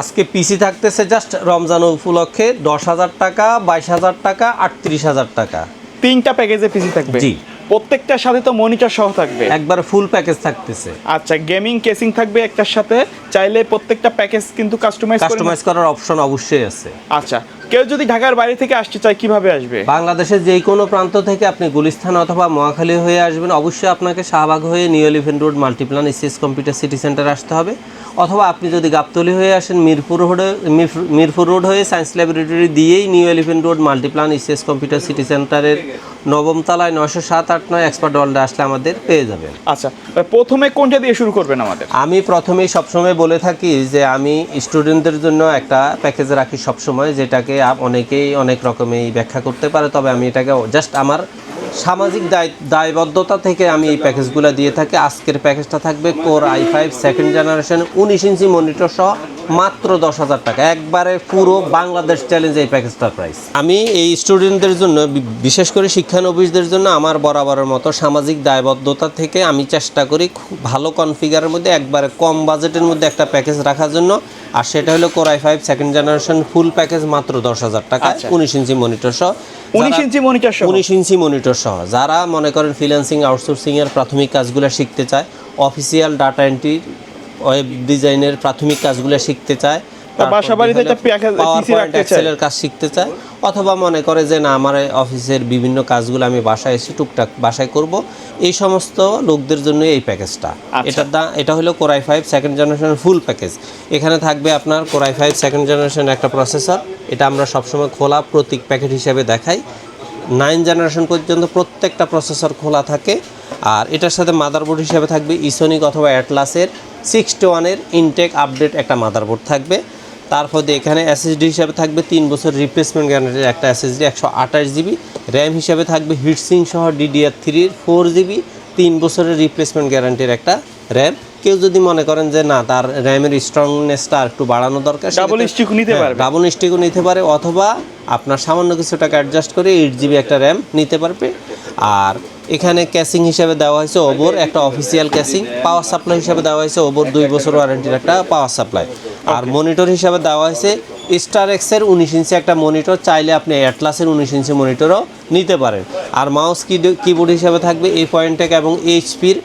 আজকে পিসি থাকতেছে জাস্ট রমজান উপলক্ষে দশ হাজার টাকা বাইশ হাজার টাকা আটত্রিশ হাজার টাকা। তিনটা প্যাকেজে পিসি থাকবে? জি। প্রত্যেকটার সাথে তো মনিটর সহ থাকবে? একবার ফুল প্যাকেজ থাকতেছে। আচ্ছা গেমিং কেসিং থাকবে একটার সাথে? চাইলে প্রত্যেকটা প্যাকেজ কিন্তু কাস্টমাইজ কাস্টমাইজ করার অপশন অবশ্যই আছে। আচ্ছা কেউ যদি ঢাকার বাইরে থেকে আসতে চায় কীভাবে আসবে? বাংলাদেশের যে কোনো প্রান্ত থেকে আপনি গুলিস্তান অথবা মহাখালী হয়ে আসবেন। অবশ্যই আপনাকে শাহবাগ হয়ে New Elephant Road Multiplan SS Computer City Centre আসতে হবে। অথবা আপনি যদি গাবতলি হয়ে আসেন মিরপুর রোডে মিরপুর- রোড হয়ে সায়েন্স ল্যাবরেটরি দিয়েই New Elephant Road Multiplan SS Computer City সেন্টারের নবম তলায় নয়শো সাত আট নয় এক্সপার্ট ওয়ার্ল্ডে আসলে আমাদের পেয়ে যাবেন। আচ্ছা প্রথমে কোনটা দিয়ে শুরু করবেন আমাদের? আমি প্রথমেই সবসময় বলে থাকি যে আমি স্টুডেন্টদের জন্য একটা প্যাকেজ রাখি সবসময় যেটাকে অনেকেই অনেক রকমেই ব্যাখ্যা করতে পারে, তবে আমি এটাকে জাস্ট আমার সামাজিক দায় দায়বদ্ধতা থেকে আমি এই প্যাকেজগুলো দিয়ে থাকি। আজকের প্যাকেজটা থাকবে core i five second generation উনিশ ইঞ্চি মনিটর সহ মাত্র দশ হাজার টাকা। একবারে পুরো বাংলাদেশ চ্যালেঞ্জ এই প্যাকেজটার প্রাইস আমি এই স্টুডেন্টদের জন্য বিশেষ করে শিক্ষানবিশদের জন্য আমার বরাবরের মতো সামাজিক দায়বদ্ধতা থেকে আমি চেষ্টা করি খুব ভালো কনফিগারের মধ্যে একবারে কম বাজেটের মধ্যে একটা প্যাকেজ রাখার জন্য। আর সেটা হলো core i five second generation full package মাত্র দশ হাজার টাকা আচ্ছা। উনিশ ইঞ্চি মনিটর সহ। উনিশ ইঞ্চি মনিটর সহ? উনিশ ইঞ্চি মনিটর সহ। যারা মনে করেন ফ্রিল্যান্সিং আউটসোর্সিং এর প্রাথমিক কাজগুলো শিখতে চায় অফিসিয়াল ডাটা এন্ট্রি ওয়েব ডিজাইনের প্রাথমিক কাজগুলো শিখতে চায় বাসা বাড়িতে একটা প্যাকেজ- PC রাখতে চায়। এক্সেলের কাজ শিখতে চায় অথবা মনে করে যে না আমার অফিসের বিভিন্ন কাজগুলো আমি বাসায় এসে টুকটাক বাসায় করব। এই সমস্ত লোকদের জন্য এই প্যাকেজটা। আচ্ছা। এটার দাম এটা হলো core i five second generation full package এখানে থাকবে আপনার core i five second generation একটা প্রসেসর এটা আমরা সবসময় খোলা প্রতীক প্যাকেট হিসেবে দেখাই। নাইন জেনারেশন পর্যন্ত প্রত্যেকটা প্রসেসর খোলা থাকে। আর এটার সাথে মাদারবোর্ড হিসেবে থাকবে ইসোনিক অথবা অ্যাটলাসের সিক্সটি ওয়ানের ইনটেক আপডেট একটা মাদারবোর্ড থাকবে। তারপর এখানে এসএসডি হিসাবে থাকবে তিন বছর রিপ্লেসমেন্ট গ্যারান্টির একটা এসএসডি একশো আঠাশ জিবি। র্যাম হিসাবে থাকবে হিটসিং সহ ডিডিআর থ্রির ফোর জিবি তিন বছরের রিপ্লেসমেন্ট গ্যারান্টির একটা র্যাম কেউ যদি মনে করেন যে না তার র্যামের স্ট্রংনেসটা একটু বাড়ানো দরকার Double stick নিতে পারে ডাবল স্টিকও নিতে পারে অথবা আপনার সামান্য কিছু টাকা অ্যাডজাস্ট করে এইট জিবি একটা র্যাম নিতে পারবে। আর এখানে ক্যাসিং হিসাবে দেওয়া হয়েছে ওবোর একটা অফিসিয়াল ক্যাসিং পাওয়ার সাপ্লাই হিসাবে দেওয়া হয়েছে ওবোর দুই বছর ওয়ারেন্টির একটা পাওয়ার সাপ্লাই আর মনিটর হিসাবে দেওয়া হয়েছে স্টার এক্সের উনিশ ইঞ্চি একটা মনিটর চাইলে আপনি অ্যাটলাসের উনিশ ইঞ্চি মনিটরও নিতে পারেন। আর মাউস কিবোর্ড হিসাবে থাকবে এই পয়েন্টেক এবং এইচপির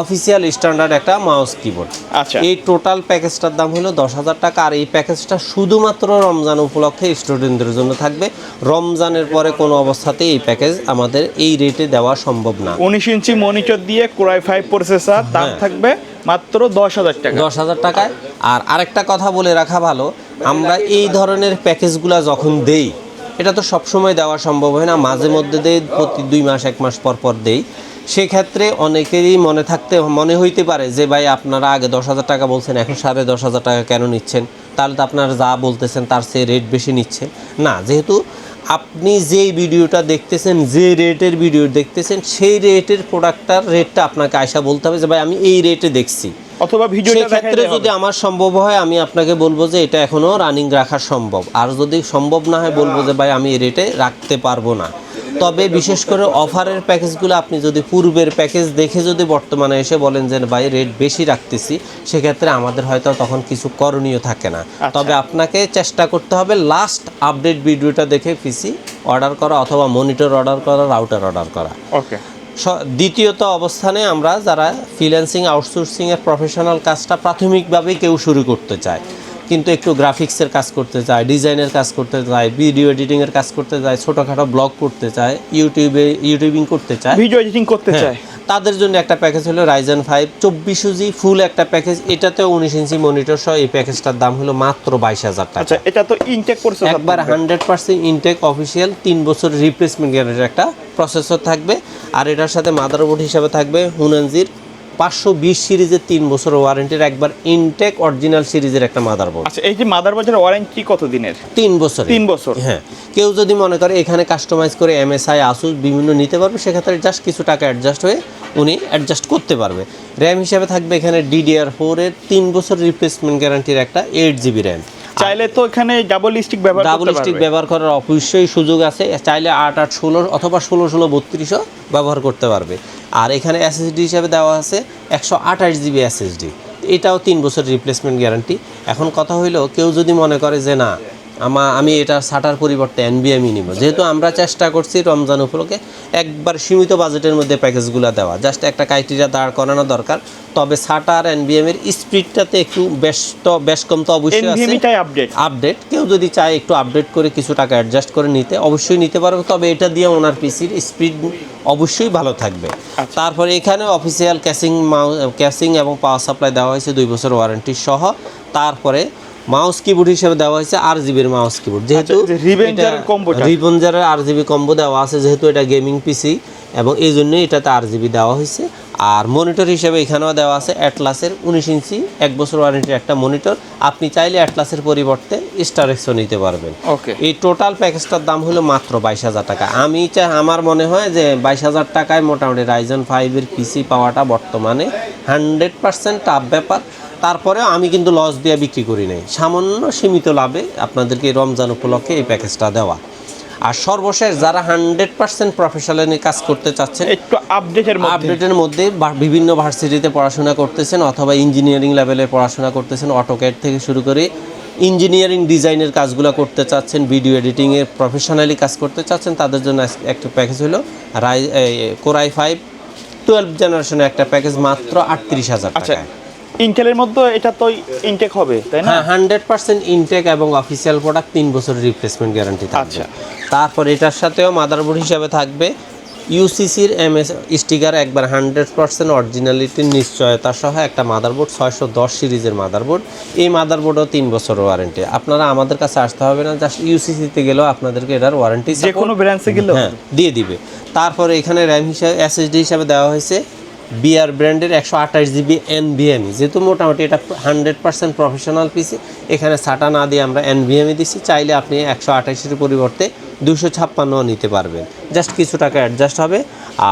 অফিসিয়াল স্ট্যান্ডার্ড একটা মাউস কিবোর্ড। আচ্ছা। এই টোটাল প্যাকেজটার দাম হলো দশ হাজার টাকা আর এই প্যাকেজটা শুধুমাত্র রমজান উপলক্ষে স্টুডেন্টদের জন্য থাকবে। রমজানের পরে কোনো অবস্থাতেই এই প্যাকেজ আমাদের এই রেটে দেওয়া সম্ভব না। উনিশ ইঞ্চি মনিটর দিয়ে কোরাই ফাইভ প্রসেসর দাম হ্যাঁ। থাকবে মাত্র দশ হাজার টাকা। দশ হাজার টাকায়। আর আরেকটা কথা বলে রাখা ভালো আমরা এই ধরনের প্যাকেজগুলো যখন দেই এটা তো সবসময় দেওয়া সম্ভব হয় না মাঝে মধ্যে দেই প্রতি দুই মাস এক মাস পর পর দেই। সেক্ষেত্রে অনেকেরই মনে থাকতে মনে হইতে পারে যে ভাই আপনারা আগে দশ হাজার টাকা বলছেন এখন সাড়ে দশ হাজার টাকা কেন নিচ্ছেন? তাহলে তো আপনারা যা বলতেছেন তার সে রেট বেশি নিচ্ছে। না যেহেতু আপনি যেই ভিডিওটা দেখতেছেন যে রেটের ভিডিও দেখতেছেন সেই রেটের প্রোডাক্টটার রেটটা আপনাকে আয়সা বলতে হবে যে ভাই আমি এই রেটে দেখছি। অথবা ভিডিওটা ক্ষেত্রে যদি আমার সম্ভব হয় আমি আপনাকে বলব যে এটা এখনও রানিং রাখা সম্ভব। আর যদি সম্ভব না হয় বলব যে ভাই আমি এই রেটে রাখতে পারব না। তবে বিশেষ করে অফারের প্যাকেজগুলো আপনি যদি পূর্বের প্যাকেজ দেখে যদি বর্তমানে এসে বলেন যে ভাই রেট বেশি রাখতেছি সেক্ষেত্রে আমাদের হয়তো তখন কিছু করণীয় থাকে না। তবে আপনাকে চেষ্টা করতে হবে লাস্ট আপডেট ভিডিওটা দেখে পিসি অর্ডার করা অথবা মনিটর অর্ডার করা রাউটার অর্ডার করা। ওকে দ্বিতীয়ত অবস্থানে আমরা যারা ফ্রিল্যান্সিং আউটসোর্সিংয়ের প্রফেশনাল কাজটা প্রাথমিকভাবেই কেউ শুরু করতে চায়। কিন্তু একটু গ্রাফিক্সের কাজ করতে চায় ডিজাইনের কাজ করতে চায় ভিডিও এডিটিংয়ের কাজ করতে চায় ছোটোখাটো ব্লগ করতে চায় ইউটিউবে ইউটিউবিং করতে চায়। ভিডিও এডিটিং করতে হ্যাঁ, চায়। তাদের জন্য একটা প্যাকেজ হলো রাইজেন ফাইভ চব্বিশ জি ফুল একটা প্যাকেজ এটাতেও উনিশ ইঞ্চি মনিটর সহ এই প্যাকেজটার দাম হলো মাত্র বাইশ হাজার টাকা। আচ্ছা এটা তো ইনটেক প্রসেসর একবার হান্ড্রেড পার্সেন্ট ইনটেক অফিসিয়াল তিন বছর রিপ্লেসমেন্ট গ্যারান্টির একটা প্রসেসর থাকবে আর এটার সাথে মাদারবোর্ড হিসাবে থাকবে হুনানজির পাঁচশো বিশ সিরিজের তিন বছর ওয়ারেন্টির একবার ইনটেক অরিজিনাল সিরিজের একটা মাদারবোর্ড আচ্ছা এই যে মাদারবোর্ডের ওয়ারেন্টি কত দিনের তিন বছর তিন বছর। হ্যাঁ কেউ যদি মনে করে এখানে কাস্টমাইজ করে এমএসআই আসুস বিভিন্ন নিতে পারবে সেক্ষেত্রে জাস্ট কিছু টাকা অ্যাডজাস্ট হয়ে উনি অ্যাডজাস্ট করতে পারবে। র্যাম হিসাবে থাকবে এখানে ডিডিআর ফোর এর তিন বছর রিপ্লেসমেন্ট গ্যারান্টির একটা এইট জিবি র্যাম চাইলে তো এখানে ডাবল স্টিক ব্যবহার ডাবল স্টিক ব্যবহার করার অবশ্যই সুযোগ আছে। চাইলে আট আট ষোলো অথবা ষোলো ষোলো বত্রিশও ব্যবহার করতে পারবে। আর এখানে এসএসডি হিসাবে দেওয়া আছে একশো আঠাশ জিবি এসএসডি এটাও তিন বছর রিপ্লেসমেন্ট গ্যারান্টি এখন কথা হইল কেউ যদি মনে করে যে না আমা আমি এটা শাটার পরিবর্তে এনবিএমই নিব যেহেতু আমরা চেষ্টা করছি রমজান উপলক্ষে একবার সীমিত বাজেটের মধ্যে প্যাকেজগুলো দেওয়া। জাস্ট একটা ক্রাইটেরিয়া দাঁড় করানো দরকার। তবে শাটার এনবিএম এর স্পিডটাতে একটু বেশ তো বেশ কম তো অবশ্যই আছে আপডেট আপডেট কেউ যদি চায় একটু আপডেট করে কিছু টাকা অ্যাডজাস্ট করে নিতে অবশ্যই নিতে পারবে তবে এটা দিয়ে ওনার পিসির স্পিড অবশ্যই ভালো থাকবে। তারপরে এখানে অফিসিয়াল ক্যাসিং ক্যাসিং এবং পাওয়ার সাপ্লাই দেওয়া হয়েছে দুই বছর ওয়ারেন্টি সহ। তারপরে মাউস কিবোর্ড হিসেবে দেওয়া হয়েছে আর জিবির মাউস কিবোর্ড যেহেতু আচ্ছা, যে Revenger এর combo টা। রিভেঞ্জারের আর জিবি কম্বো দেওয়া আছে যেহেতু এটা গেমিং পিসি এবং এই জন্যই এটাতে আর জিবি দেওয়া হয়েছে। আর মনিটর হিসেবে এখানেও দেওয়া আছে অ্যাটলাসের উনিশ ইঞ্চি এক বছর ওয়ারেন্টির একটা মনিটর আপনি চাইলে অ্যাটলাসের পরিবর্তে স্টার এক্সও নিতে পারবেন। ওকে এই টোটাল প্যাকেজটার দাম হলো মাত্র বাইশ হাজার টাকা। আমি চাই আমার মনে হয় যে বাইশ হাজার টাকায় মোটামুটি রাইজন ফাইভের পিসি পাওয়াটা বর্তমানে হান্ড্রেড পার্সেন্ট টাফ ব্যাপার। তারপরে আমি কিন্তু লস দিয়ে বিক্রি করি নাই। সামান্য সীমিত লাভে আপনাদেরকে রমজান উপলক্ষে এই প্যাকেজটা দেওয়া। আর সর্বশেষ যারা হান্ড্রেড পার্সেন্ট প্রফেশনালি কাজ করতে চাচ্ছেন একটু আপডেটের আপডেটের মধ্যে বিভিন্ন ভার্সিটিতে পড়াশোনা করতেছেন অথবা ইঞ্জিনিয়ারিং লেভেলে পড়াশোনা করতেছেন অটোক্যাড থেকে শুরু করে ইঞ্জিনিয়ারিং ডিজাইনের কাজগুলো করতে চাচ্ছেন ভিডিও এডিটিংয়ে প্রফেশনালি কাজ করতে চাচ্ছেন তাদের জন্য একটা প্যাকেজ হলো রাই কোরাই ফাইভ টুয়েলভ জেনারেশনের একটা প্যাকেজ মাত্র আটত্রিশ হাজার আচ্ছা টাকায়। ইন্টেলের মধ্যে এটা তো ইনটেক হবে তাই না? হান্ড্রেড পার্সেন্ট ইনটেক এবং অফিসিয়াল প্রোডাক্ট তিন বছরের রিপ্লেসমেন্ট গ্যারান্টি থাকবে। আচ্ছা। তারপর এটার সাথেও মাদারবোর্ড হিসাবে থাকবে। ইউসিসির এমএস স্টিকার একবার হান্ড্রেড পার্সেন্ট অরিজিনালিটির নিশ্চয়তা সহ একটা মাদারবোর্ড ছয়শো দশ সিরিজের মাদারবোর্ড এই মাদারবোর্ডও তিন বছর ওয়ারেন্টি আপনারা আমাদের কাছে আসতে হবে না জাস্ট ইউসিসিতে গেলেও আপনাদেরকে এটার ওয়ারেন্টি যে কোনো ব্র্যান্ডসে গেলেও। হ্যাঁ দিয়ে দিবে। তারপরে এখানে র্যাম হিসাবে এসএসডি হিসাবে দেওয়া হয়েছে বিআর ব্র্যান্ডের একশো আঠাশ জিবি এনভিএমই যেহেতু মোটামুটি এটা হান্ড্রেড পার্সেন্ট প্রফেশনাল পিসি এখানে সাটা না দিয়ে আমরা এনভিএমই দিচ্ছি। চাইলে আপনি একশো আঠাশের পরিবর্তে দুশো ছাপ্পান্ন নিতে পারবেন। জাস্ট কিছু টাকা অ্যাডজাস্ট হবে।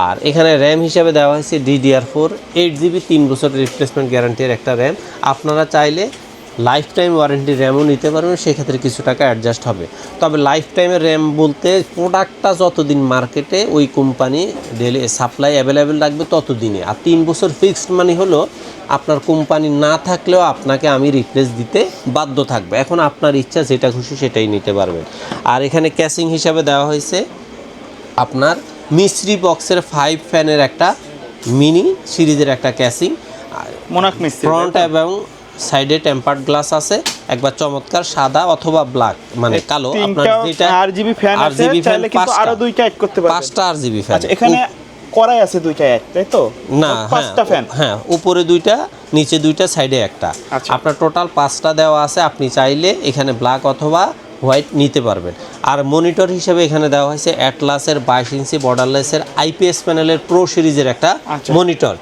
আর এখানে র্যাম হিসাবে দেওয়া হয়েছে ডিডিআর ফোর এইট জিবি তিন বছরের রিপ্লেসমেন্ট গ্যারান্টির একটা র্যাম আপনারা চাইলে লাইফ টাইম ওয়ারেন্টি র্যামও নিতে পারবেন সেক্ষেত্রে কিছু টাকা অ্যাডজাস্ট হবে। তবে লাইফ টাইমের র্যাম বলতে প্রোডাক্টটা যতদিন মার্কেটে ওই কোম্পানি ডেলি সাপ্লাই অ্যাভেলেবেল রাখবে ততদিনে। আর তিন বছর ফিক্সড মানে হলো আপনার কোম্পানি না থাকলেও আপনাকে আমি রিপ্লেস দিতে বাধ্য থাকবে। এখন আপনার ইচ্ছা যেটা খুশি সেটাই নিতে পারবেন। আর এখানে ক্যাসিং হিসাবে দেওয়া হয়েছে আপনার মিস্ত্রি বক্সের ফাইভ ফ্যানের একটা মিনি সিরিজের একটা ক্যাসিং মোনাক মিস্ত্রি ফ্রন্ট এবং সাইডে টেম্পার্ড গ্লাস আছে একবার চমৎকার সাদা অথবা ব্ল্যাক মানে কালো আপনার যেটা আর জিবি ফ্যান আছে RGB ফ্যান কিন্তু। আরও দুইটা অ্যাড করতে পারবেন। পাঁচটা আর জিবি ফ্যান। আচ্ছা এখানে করাই আছে দুইটা অ্যাড তাই তো? না পাঁচটা ফ্যান। হ্যাঁ হ্যাঁ উপরে দুইটা নিচে দুইটা সাইডে একটা। আচ্ছা। আপনার টোটাল পাঁচটা দেওয়া আছে আপনি চাইলে এখানে ব্ল্যাক অথবা হোয়াইট নিতে পারবেন। আর মনিটর হিসেবে এখানে দেওয়া হয়েছে অ্যাটলাসের বাইশ ইঞ্চি বর্ডারলেসের আইপিএস প্যানেলের প্রো সিরিজের একটা আচ্ছা। মনিটর।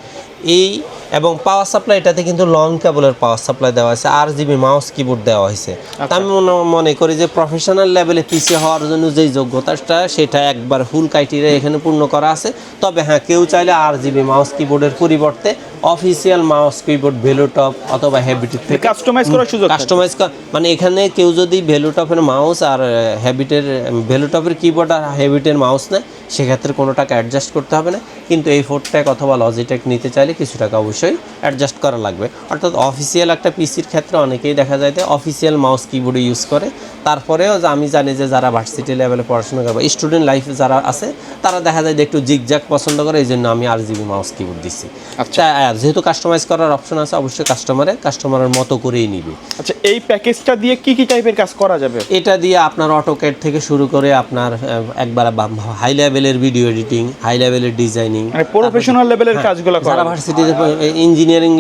এই এবং পাওয়ার সাপ্লাই এটাতে কিন্তু লং কেবলের পাওয়ার সাপ্লাই দেওয়া হয়েছে আর জিবি মাউস কিবোর্ড দেওয়া হয়েছে। আমি মনে- মনে করি যে প্রফেশনাল লেভেলে পিসি হওয়ার জন্য যেই যোগ্যতাটা সেটা একবার ফুল ক্রাইটেরিয়া এখানে পূর্ণ করা আছে। তবে হ্যাঁ কেউ চাইলে আর জিবি মাউস কিবোর্ডের পরিবর্তে অফিসিয়াল মাউস কিবোর্ড ভেলুটপ অথবা হ্যাবিটের থেকে কাস্টমাইজ করার সুযোগ। কাস্টমাইজ মানে এখানে কেউ যদি ভ্যালুটপের মাউস আর হ্যাবিটের ভ্যালুটপের কিবোর্ড আর হ্যাবিটের মাউস নেয় সেক্ষেত্রে কোনো টাকা অ্যাডজাস্ট করতে হবে না। কিন্তু এই ফোরটেক অথবা লজিটেক নিতে চাইলে কিছু টাকা অবশ্যই অ্যাডজাস্ট করা লাগবে। অর্থাৎ অফিসিয়াল একটা পিসির ক্ষেত্রে অনেকেই দেখা যায় যে অফিসিয়াল মাউস কিবোর্ড ইউজ করে। তারপরেও যে আমি জানি যে যারা ভার্সিটি লেভেলে পড়াশোনা করবে স্টুডেন্ট লাইফে যারা আছে তারা দেখা যায় যে একটু জিগজাক পছন্দ করে এই জন্য আমি আর জিবি মাউস কিবোর্ড দিচ্ছি। আচ্ছা। যেহেতু কাস্টমাইজ করার অপশন আছে অবশ্যই কাস্টমারে কাস্টমারের মতো করেই নিবে। আচ্ছা এই প্যাকেজটা দিয়ে কি কি টাইপের কাজ করা যাবে? এটা দিয়ে আপনার অটোক্যাড থেকে শুরু করে আপনার একবার হাই লেভেলের ভিডিও এডিটিং হাই লেভেলের ডিজাইনিং মানে প্রফেশনাল লেভেলের কাজগুলো করা। যারা যাবে। ভার্সিটিতে ইঞ্জিনিয়ারিং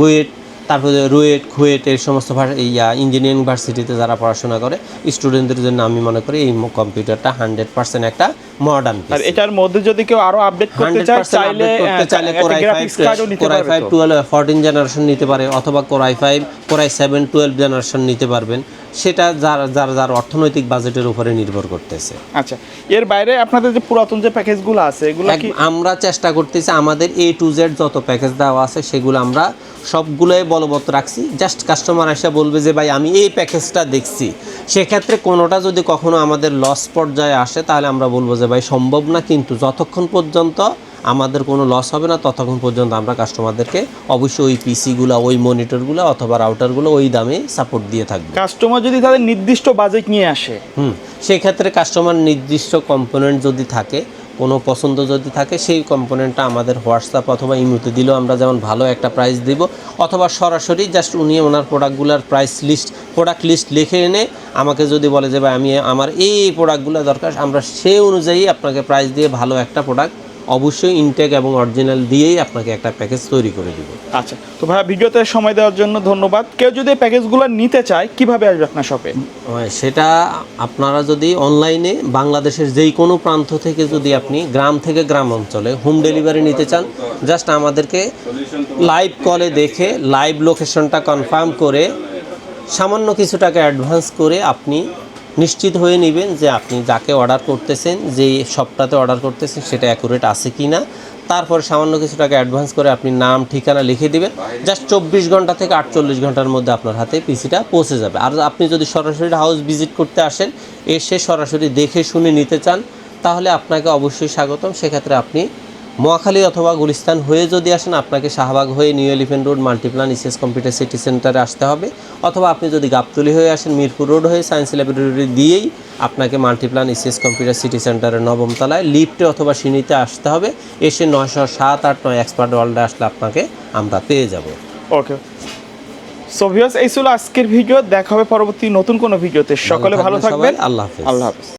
বুয়েট তারপরে রুয়েট খুয়েট এই সমস্ত এই ইঞ্জিনিয়ারিং ভার্সিটিতে যারা পড়াশোনা করে স্টুডেন্টদের জন্য আমি মনে করি এই কম্পিউটারটা হান্ড্রেড পার্সেন্ট একটা মডার্ন আর এটার মধ্যে যদি কেউ আরও আপডেট করতে চায় চাইলে করতে চাইলে কোরাই কার্ডও core i five twelve fourteen generation নিতে পারে অথবা core i five core i seven twelve generation নিতে পারবেন। সেটা যার যার যার অর্থনৈতিক বাজেটের উপরে নির্ভর করতেছে। আচ্ছা এর বাইরে আপনাদের যে পুরাতন যে প্যাকেজগুলো আছে এগুলো কি আমরা চেষ্টা করতেছি আমাদের এ টু জেড যত প্যাকেজ দেওয়া আছে সেগুলো আমরা সবগুলোই বলবৎ রাখছি। জাস্ট কাস্টমার এসে বলবে যে ভাই আমি এই প্যাকেজটা দেখছি। সেক্ষেত্রে কোনোটা যদি কখনো আমাদের লস পর্যায়ে আসে তাহলে আমরা বলব যে ভাই সম্ভব না কিন্তু যতক্ষণ পর্যন্ত আমাদের কোনো লস হবে না। ততক্ষণ পর্যন্ত আমরা কাস্টমারদেরকে অবশ্যই ওই পিসিগুলো ওই মনিটরগুলো অথবা রাউটারগুলো ওই দামে সাপোর্ট দিয়ে থাকবে। কাস্টমার যদি তাদের নির্দিষ্ট বাজেট নিয়ে আসে। হুম সেক্ষেত্রে কাস্টমার নির্দিষ্ট কম্পোনেন্ট যদি থাকে কোনো পছন্দ যদি থাকে সেই কম্পোনেন্টটা আমাদের হোয়াটসঅ্যাপ অথবা ইমুতে দিলেও আমরা যেমন ভালো একটা প্রাইস দিব। অথবা সরাসরি জাস্ট উনি ওনার প্রোডাক্টগুলোর প্রাইস লিস্ট প্রোডাক্ট লিস্ট লিখে এনে আমাকে যদি বলে যে ভাই আমি আমার এই এই প্রোডাক্টগুলো দরকার আমরা সেই অনুযায়ী আপনাকে প্রাইস দিয়ে ভালো একটা প্রোডাক্ট অবশ্যই ইনটেক এবং অরিজিনাল দিয়েই আপনাকে একটা প্যাকেজ তৈরি করে দিব। আচ্ছা তো ভাইয়া ভিডিওতে সময় দেওয়ার জন্য ধন্যবাদ। কেউ যদি প্যাকেজগুলো নিতে চায় কীভাবে আসবে আপনার শপে সেটা আপনারা যদি অনলাইনে বাংলাদেশের যেই কোনো প্রান্ত থেকে যদি আপনি গ্রাম থেকে গ্রাম অঞ্চলে হোম ডেলিভারি নিতে চান জাস্ট আমাদেরকে লাইভ কলে দেখে লাইভ লোকেশনটা কনফার্ম করে সামান্য কিছু টাকা অ্যাডভান্স করে আপনি নিশ্চিত হয়ে নেবেন যে আপনি যাকে অর্ডার করতেছেন যে শপটাতে অর্ডার করতেছেন, সেটা অ্যাকুরেট আছে কি না তারপরে সামান্য কিছু টাকা অ্যাডভান্স করে আপনি নাম, ঠিকানা লিখে দেবেন। জাস্ট চব্বিশ ঘণ্টা থেকে আটচল্লিশ ঘণ্টার মধ্যে আপনার হাতে পিসিটা পৌঁছে যাবে। আর আপনি যদি সরাসরি হাউস ভিজিট করতে আসেন, এসে সরাসরি দেখে শুনে নিতে চান, তাহলে আপনাকে অবশ্যই স্বাগতম। সেক্ষেত্রে আপনি মহাখালী অথবা গুলিস্তান হয়ে যদি আসেন আপনাকে শাহবাগ হয়ে New Elephant Road Multiplan ECS Computer City সেন্টারে আসতে হবে। অথবা আপনি যদি গাবতলি হয়ে আসেন মিরপুর রোড হয়ে সায়েন্স ল্যাবরেটরি দিয়েই আপনাকে মাল্টিপ্লান ইসিএস কম্পিউটার সিটি সেন্টারের নবম তলায় লিফটে অথবা সিঁড়িতে আসতে হবে। এসে নয়শো সাত আট নয় এক্সপার্ট ওয়ার্ল্ডে আসলে আপনাকে আমরা পেয়ে যাব। ওকে। সো ভিউয়ার্স এই ছিল আজকের ভিডিও। দেখা হবে পরবর্তী নতুন কোনো ভিডিওতে। সকলে ভালো থাকবেন আল্লাহ হাফেজ। আল্লাহ হাফেজ।